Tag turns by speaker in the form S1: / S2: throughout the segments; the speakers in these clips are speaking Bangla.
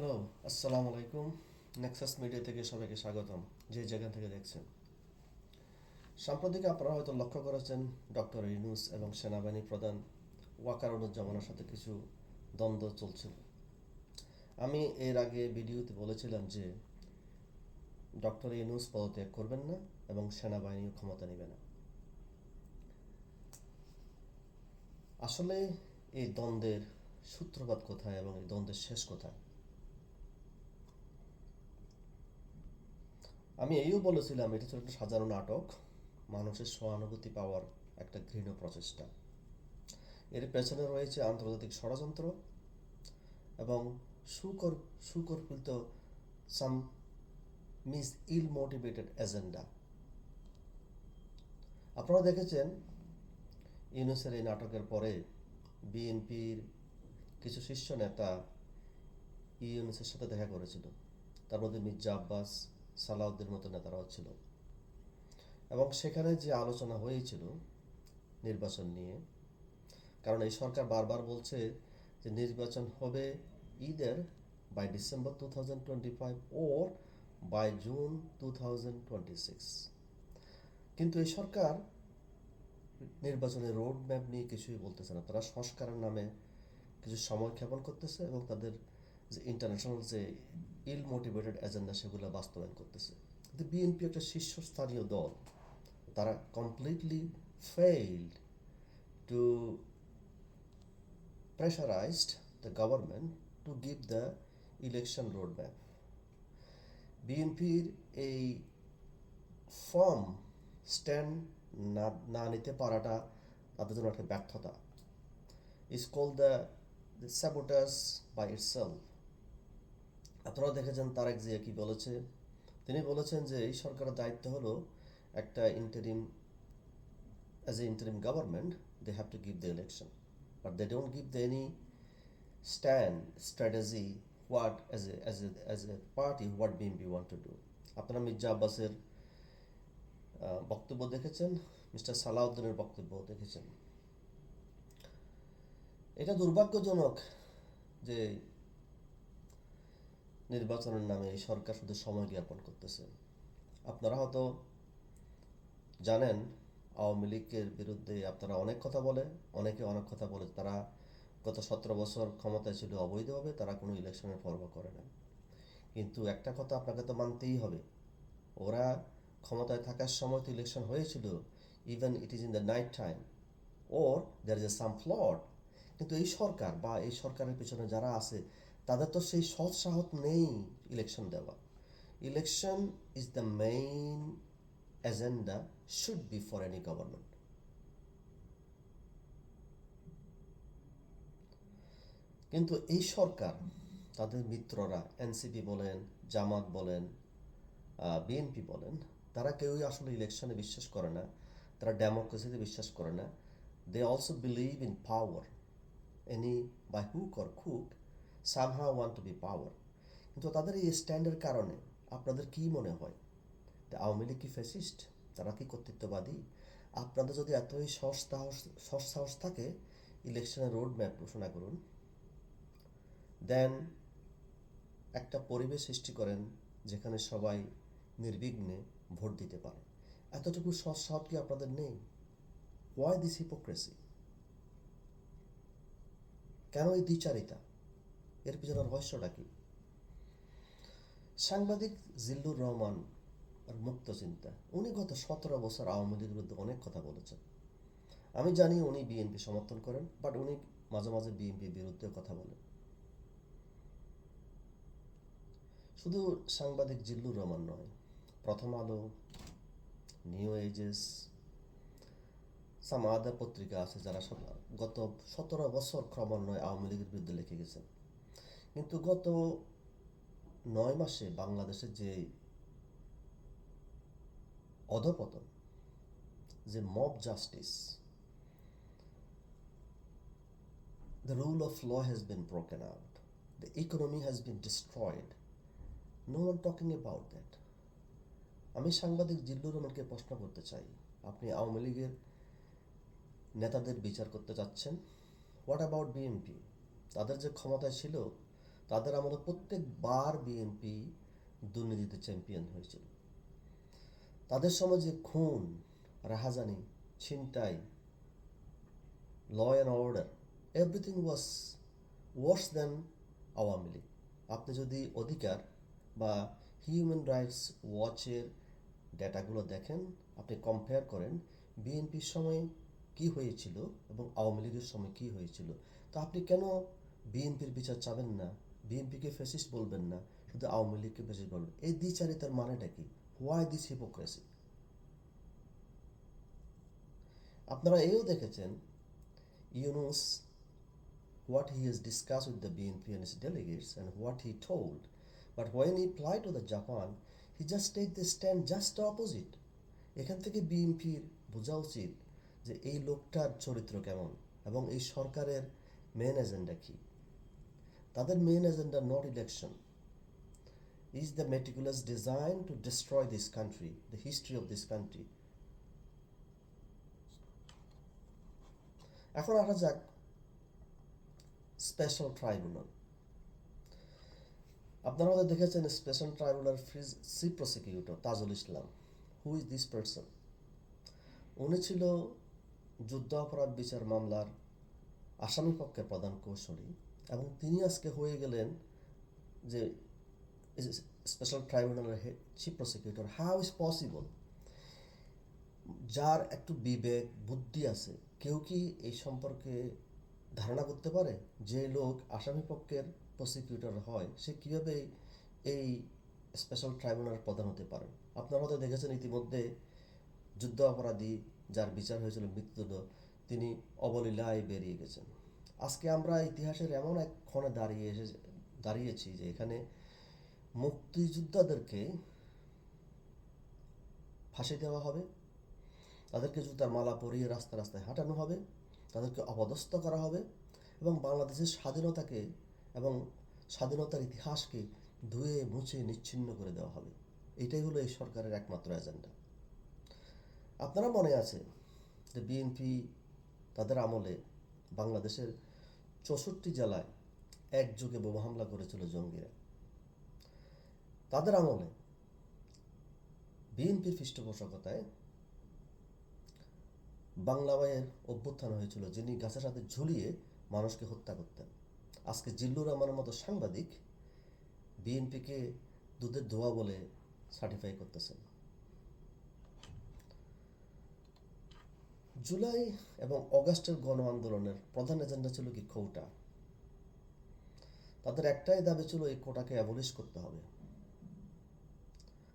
S1: হ্যালো আসসালামু আলাইকুম নেক্সাস মিডিয়া থেকে সবাইকে স্বাগতম, যে জায়গা থেকে দেখছেন। সাম্প্রতিক আপনারা হয়তো লক্ষ্য করেছেন ডক্টর ইউনুস এবং সেনাবাহিনী প্রধান ওয়াকারুজ্জামানের সাথে কিছু দ্বন্দ্ব চলছিল। আমি এর আগে ভিডিওতে বলেছিলাম যে ডক্টর ইউনুস পদত্যাগ করবেন না এবং সেনাবাহিনীও ক্ষমতা নেবে না। আসলে এই দ্বন্দ্বের সূত্রপাত কোথায় এবং এই দ্বন্দ্বের শেষ কোথায়? আমি এইও বলেছিলাম, এটা ছিল একটা সাজানো নাটক, মানুষের সহানুভূতি পাওয়ার একটা ঘৃণ প্রচেষ্টা। এর পেছনে রয়েছে আন্তর্জাতিক ষড়যন্ত্র এবং সুকর সুকল্পিত some mis ill motivated agenda আপনারা দেখেছেন, ইউনুসের এই নাটকের পরে বিএনপির কিছু শীর্ষ নেতা ইউনুসের সাথে দেখা করেছিল। তার মধ্যে মির্জা আব্বাস সালাউদ্দিন মতো নেতারাও ছিল। এবং সেখানে যে আলোচনা হয়েছিল নির্বাচন নিয়ে, কারণ এই সরকার বারবার বলছে যে নির্বাচন হবে either by December two thousand twenty five or by June two thousand twenty six কিন্তু এই সরকার নির্বাচনের রোড ম্যাপ নিয়ে কিছুই বলতেছে না। তারা সংস্কারের নামে কিছু সময় ক্ষেপণ করতেছে এবং তাদের যে ইন্টারন্যাশনাল যে ইল মোটিভেটেড এজেন্ডা সেগুলো বাস্তবায়ন করতেছে। কিন্তু বিএনপি একটা শীর্ষস্থানীয় দল, তারা completely failed to pressurized the government to give the election road map বিএনপির এই ফর্ম স্ট্যান্ড না না নিতে পারাটা তাদের জন্য একটা ব্যর্থতা। Is call the the sabotage by itself আপনারা দেখেছেন তারেক জিয়া কি বলেছে? তিনি বলেছেন যে, এই সরকারের দায়িত্ব হলো একটা interim as a interim government they have to give the election but they don't give the any stand strategy what as a as a as a party what BNP want to do আপনারা মির্জা আব্বাসের বক্তব্য দেখেছেন? মিস্টার সালাউদ্দিনের বক্তব্য দেখেছেন? এটা দুর্ভাগ্যজনক যে নির্বাচনের নামে এই সরকার শুধু সময় জ্ঞাপন করতেছে। আপনারা হয়তো জানেন, আওয়ামী লীগের বিরুদ্ধে আপনারা অনেক কথা বলে, অনেকে অনেক কথা বলে, তারা গত সতেরো বছর ক্ষমতায় ছিল অবৈধভাবে, তারা কোনো ইলেকশনের পরোয়া করে না কিন্তু একটা কথা আপনাকে তো মানতেই হবে, ওরা ক্ষমতায় থাকার সময় তো ইলেকশন হয়েছিল even it is in the night time or there is a some flood কিন্তু এই সরকার বা এই সরকারের পিছনে যারা আছে তাদের তো সেই সৎ সাহস নেই ইলেকশন দেওয়া। Election is the main agenda should be for any government কিন্তু এই সরকার, তাদের মিত্ররা এনসিপি বলেন, জামাত বলেন বিএনপি বলেন, তারা কেউই আসলে ইলেকশনে বিশ্বাস করে না, তারা ডেমোক্রেসিতে বিশ্বাস করে না। They also believe in power any by hook or খুক somehow want to be power কিন্তু তাদের এই স্ট্যান্ডের কারণে আপনাদের কি মনে হয়? আওয়ামী লীগ কি ফ্যাসিস্ট তারা কি কর্তৃত্ববাদী? আপনাদের যদি এতই সস সাহস থাকে ইলেকশনের রোড ম্যাপ ঘোষণা করুন। দেন একটা পরিবেশ সৃষ্টি করেন যেখানে সবাই নির্বিঘ্নে ভোট দিতে পারে। এতটুকু সৎ সাহস কি আপনাদের নেই? ওয়াই দিস হিপোক্রেসি কেন এই দ্বিচারিতা? এর পিছনে রহস্যটা কি? সাংবাদিক জিল্লুর রহমান আর মুক্ত চিন্তা উনি গত সতেরো বছর আওয়ামী লীগের বিরুদ্ধে অনেক কথা বলেছেন। আমি জানি উনি বিএনপি সমর্থন করেন বাট উনি মাঝে মাঝে বিএনপির বিরুদ্ধে কথা বলেন। শুধু সাংবাদিক জিল্লুর রহমান নয়, প্রথম আলো নিউ এজেস সাম আদার পত্রিকা আছে যারা গত সতেরো বছর ক্রমান্বয়ে আওয়ামী লীগের বিরুদ্ধে লিখে গেছেন। কিন্তু গত নয় মাসে বাংলাদেশের যে অধপতন, যে mob justice The rule of law has been broken out. The economy has been destroyed. No one talking about that. আমি সাংবাদিক জিল্লুর রহমানকে প্রশ্ন করতে চাই, আপনি আওয়ামী লীগের নেতাদের বিচার করতে চাচ্ছেন হোয়াট অ্যাবাউট বিএনপি তাদের যে ক্ষমতায় ছিল তাদের আমলে প্রত্যেকবার বিএনপি দুর্নীতিতে চ্যাম্পিয়ন হয়েছিল। তাদের সময় যে খুন, রাহাজানি, ছিনতাই law and order everything was worse than Awami League. আপনি যদি অধিকার বা হিউম্যান রাইটস ওয়াচের ডেটাগুলো দেখেন, আপনি কম্পেয়ার করেন বিএনপির সময় কি হয়েছিল এবং আওয়ামী লীগের সময় কি হয়েছিল, তো আপনি কেন বিএনপির বিচার চাবেন না? বিএনপিকে ফেসিস্ট বলবেন না শুধু আওয়ামী লীগকে ফেসিস্ট বলবেন এই দ্বিচারিতার মানেটা কি হোয়াই দিস হিপোক্রেসি আপনারা এও দেখেছেন Yunus what he has discussed with the BNP and his delegates and what he told. But when he applied to the Japan, he just take the stand just opposite. এখান থেকে বিএনপির বোঝা উচিত যে এই লোকটার চরিত্র কেমন এবং এই সরকারের মেন এজেন্ডা কি তাদের main agenda not election is the meticulous design to destroy this country the history of this country এখন আসা যাক স্পেশাল ট্রাইব্যুনাল আপনারা হয়তো দেখেছেন special tribunal freeze chief prosecutor Tajul Islam. Who is this person উনি ছিল যুদ্ধ অপরাধ বিচার মামলার আসামি পক্ষের প্রধান কৌশলী। এবং তিনি আজকে হয়ে গেলেন যে স্পেশাল ট্রাইব্যুনালের head chief prosecutor how is possible যার একটু বিবেক, বুদ্ধি আছে, কেউ কি এই সম্পর্কে ধারণা করতে পারে? যে লোক আসামি পক্ষের প্রসিকিউটর হয়, সে কীভাবে এই স্পেশাল ট্রাইব্যুনাল প্রধান হতে পারে? আপনারা হয়তো দেখেছেন ইতিমধ্যে যুদ্ধ অপরাধী যার বিচার হয়েছিল মৃত্যুদণ্ড, তিনি অবলীলায় বেরিয়ে গেছেন। আজকে আমরা ইতিহাসের এমন এক ক্ষণে দাঁড়িয়ে এসে দাঁড়িয়েছি যে এখানে মুক্তিযোদ্ধাদেরকে ফাঁসি দেওয়া হবে, তাদেরকে জুতার মালা পরিয়ে রাস্তা রাস্তায় হাঁটানো হবে, তাদেরকে অপদস্থ করা হবে এবং বাংলাদেশের স্বাধীনতাকে এবং স্বাধীনতার ইতিহাসকে ধুয়ে, মুছে, নিচ্ছিন্ন করে দেওয়া হবে। এটাই হলো এই সরকারের একমাত্র এজেন্ডা আপনারা মনে আছে যে বিএনপি তাদের আমলে বাংলাদেশের চৌষট্টি জেলায় একযোগে বোমা হামলা করেছিল জঙ্গিরা। তাদের আমলে বিএনপির পৃষ্ঠপোষকতায় বাংলা ভাইয়ের অভ্যুত্থান হয়েছিল, যিনি গাছের সাথে ঝুলিয়ে মানুষকে হত্যা করতেন। আজকে জিল্লুর রহমানের মতো সাংবাদিক বিএনপিকে দুধের ধোয়া বলে সার্টিফাই করতেছেন। জুলাই এবং অগাস্টের গণ আন্দোলনের প্রধান এজেন্ডা ছিল কি কোটা? তাদের একটাই দাবি ছিল এই কোটাকে অ্যাবলিশ করতে হবে।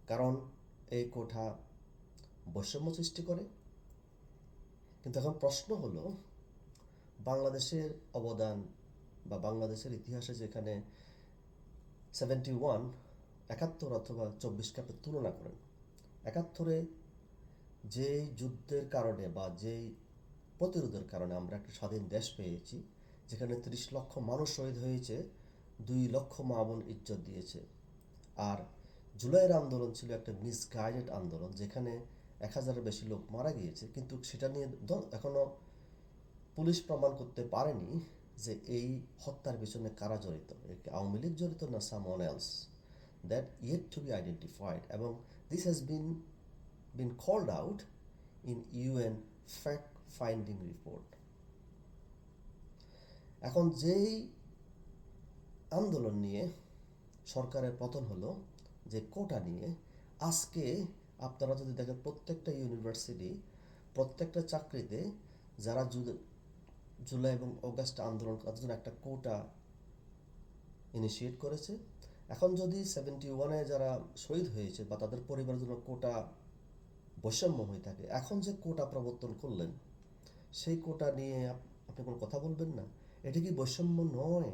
S1: কারণ এই কোঠা বৈষম্য সৃষ্টি করে। কিন্তু এখন প্রশ্ন হলো, বাংলাদেশের অবদান বা বাংলাদেশের ইতিহাসে যেখানে সেভেন্টি ওয়ান একাত্তর অথবা চব্বিশ কাপের তুলনা করেন, একাত্তরে যেই যুদ্ধের কারণে বা যেই প্রতিরোধের কারণে আমরা একটা স্বাধীন দেশ পেয়েছি, যেখানে ত্রিশ লক্ষ মানুষ শহীদ হয়েছে, দুই লক্ষ মা বোন ইজ্জত দিয়েছে। আর জুলাইয়ের আন্দোলন ছিল একটা মিসগাইডেড আন্দোলন, যেখানে এক হাজারের বেশি লোক মারা গিয়েছে, কিন্তু সেটা নিয়ে এখনও পুলিশ প্রমাণ করতে পারেনি যে এই হত্যার পিছনে কারা জড়িত। আওয়ামী লীগ জড়িত না some one else that yet to be identified এবং this has been been called out in UN fact finding report এখন যেই আন্দোলন নিয়ে সরকারের পতন হলো, যে কোটা নিয়ে, আজকে আপনারা যদি দেখেন প্রত্যেকটা ইউনিভার্সিটি প্রত্যেকটা চাকরিতে যারা জুলাই এবং অগাস্ট আন্দোলন করার জন্য একটা কোটা ইনিশিয়েট করেছে, এখন যদি সেভেন্টি ওয়ানে যারা শহীদ হয়েছে বা তাদের পরিবারের জন্য কোটা বৈষম্য হয়ে থাকে এখন যে কোটা প্রবর্তন করলেন, সেই কোটা নিয়ে আপনি কোনো কথা বলবেন না? এটা কি বৈষম্য নয়?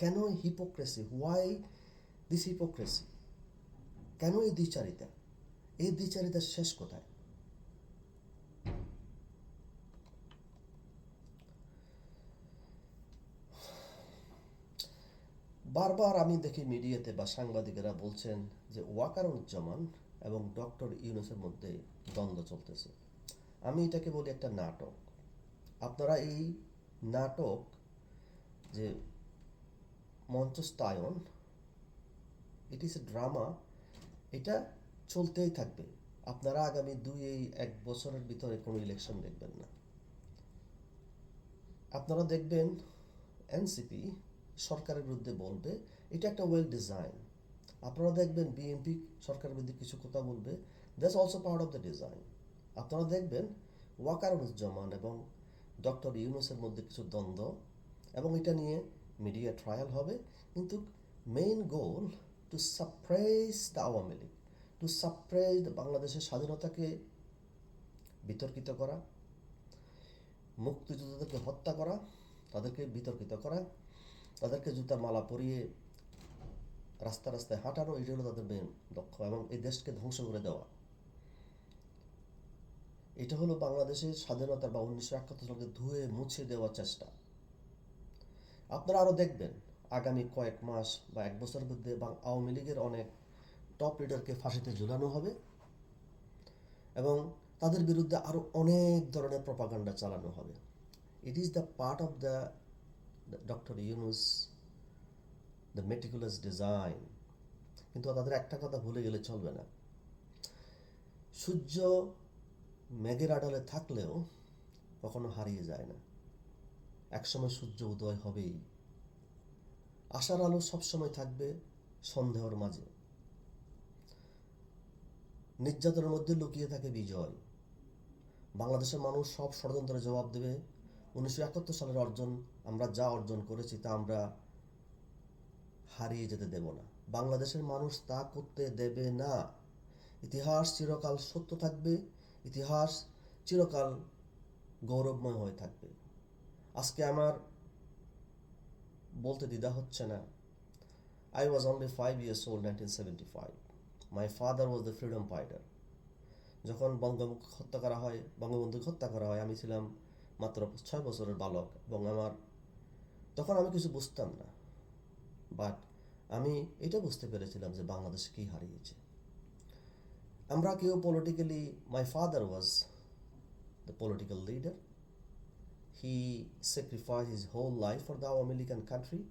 S1: কেন হিপোক্রেসি হোয়াই দিস হিপোক্রেসি কেন এই দ্বিচারিতা? এই দ্বিচারিতার শেষ কোথায়? বারবার আমি দেখি মিডিয়াতে বা সাংবাদিকেরা বলছেন যে ওয়াকারুজ্জামান এবং ডক্টর ইউনুসের মধ্যে দ্বন্দ্ব চলতেছে। আমি এটাকে বলি একটা নাটক। আপনারা এই নাটক যে মঞ্চস্থায়ন ইট ইস এ ড্রামা এটা চলতেই থাকবে। আপনারা আগামী দুই, এই এক বছরের ভিতরে কোনো ইলেকশন দেখবেন না। আপনারা দেখবেন এনসিপি সরকারের বিরুদ্ধে বলবে, এটা একটা ওয়েল ডিজাইন আপনারা দেখবেন বিএনপি সরকার বিরুদ্ধে কিছু কথা বলবে। That's also part of the design আপনারা দেখবেন ওয়াকারুজ্জামান এবং ডক্টর ইউনুসের মধ্যে কিছু দ্বন্দ্ব এবং এটা নিয়ে মিডিয়া ট্রায়াল হবে। কিন্তু main goal to suppress the Awami League to suppress বাংলাদেশের স্বাধীনতাকে বিতর্কিত করা, মুক্তিযোদ্ধাদেরকে হত্যা করা, তাদেরকে বিতর্কিত করা, তাদেরকে জুতার মালা পরিয়ে রাস্তা রাস্তায় হাঁটানো এটা হলো তাদের মেন লক্ষ্য এবং এই দেশকে ধ্বংস করে দেওয়া। এটা হলো বাংলাদেশের স্বাধীনতা বা উনিশশো একাত্তর সালকে ধুয়ে মুছে দেওয়ার চেষ্টা। আপনারা আরও দেখবেন, আগামী কয়েক মাস বা এক বছরের মধ্যে আওয়ামী লীগের অনেক টপ লিডারকে ফাঁসিতে ঝুলানো হবে এবং তাদের বিরুদ্ধে আরও অনেক ধরনের প্রপাগান্ডা চালানো হবে। It is the part of the doctor Yunus the meticulous design কিন্তু তাদের একটা কথা ভুলে গেলে চলবে না। সূর্য মেঘের আড়ালে থাকলেও কখনো হারিয়ে যায় না। একসময় সূর্য উদয় হবেই। আশার আলো সবসময় থাকবে সন্দেহর মাঝে। নির্যাতনের মধ্যে লুকিয়ে থাকে বিজয়। বাংলাদেশের মানুষ সব ষড়যন্ত্রের জবাব দেবে। উনিশশো একাত্তর সালের অর্জন, আমরা যা অর্জন করেছি তা আমরা হারিয়ে যেতে দেব না। বাংলাদেশের মানুষ তা করতে দেবে না। ইতিহাস চিরকাল সত্য থাকবে। ইতিহাস চিরকাল গৌরবময় হয়ে থাকবে। আজকে আমার বলতে দ্বিধা হচ্ছে না। I was only five years old nineteen seventy five my father was the freedom fighter যখন বঙ্গবন্ধু হত্যা করা হয়, বঙ্গবন্ধুকে হত্যা করা হয়, আমি ছিলাম মাত্র ছয় বছরের বালক এবং আমার তখন আমি কিছু বুঝতাম না। বাট আমি এটা বুঝতে পেরেছিলাম যে বাংলাদেশ কি হারিয়েছে আমরা কেউ politically my father was the political leader he sacrificed his whole life for the and country.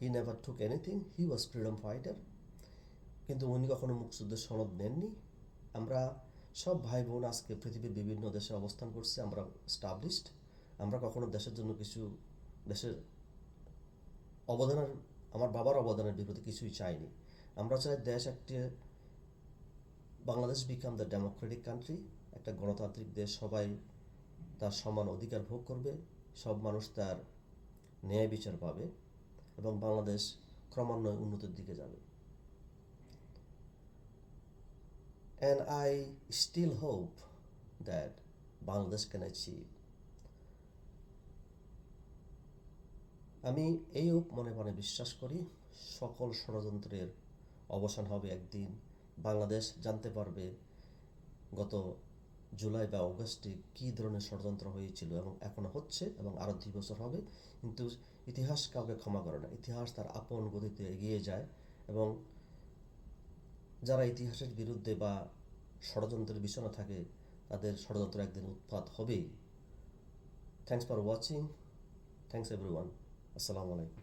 S1: He never took anything. He was freedom fighter. কিন্তু উনি কখনো মুক্তিযুদ্ধের সনদ নেননি আমরা সব ভাই বোন আজকে পৃথিবীর বিভিন্ন দেশে অবস্থান করছি, আমরা স্টাবলিশড আমরা কখনো দেশের জন্য কিছু, দেশের অবদানের আমার বাবার অবদানের বিরুদ্ধে কিছুই চাইনি আমরা চাই দেশ একটি, Bangladesh become the democratic country একটা গণতান্ত্রিক দেশ সবাই তার সমান অধিকার ভোগ করবে, সব মানুষ তার ন্যায় বিচার পাবে এবং বাংলাদেশ ক্রমান্বয়ে উন্নতির দিকে যাবে and I still hope that Bangladesh can achieve. আমি এই মনে মনে বিশ্বাস করি, সকল ষড়যন্ত্রের অবসান হবে একদিন। বাংলাদেশ জানতে পারবে গত জুলাই বা অগস্টে কী ধরনের ষড়যন্ত্র হয়েছিল এবং এখনও হচ্ছে এবং আরও দুই বছর হবে। কিন্তু ইতিহাস কাউকে ক্ষমা করে না। ইতিহাস তার আপন গতিতে এগিয়ে যায় এবং যারা ইতিহাসের বিরুদ্ধে বা ষড়যন্ত্রের বিছানা থাকে, তাদের ষড়যন্ত্র একদিন উৎপাত হবেই। Thanks for watching thanks everyone আসসালামু আলাইকুম।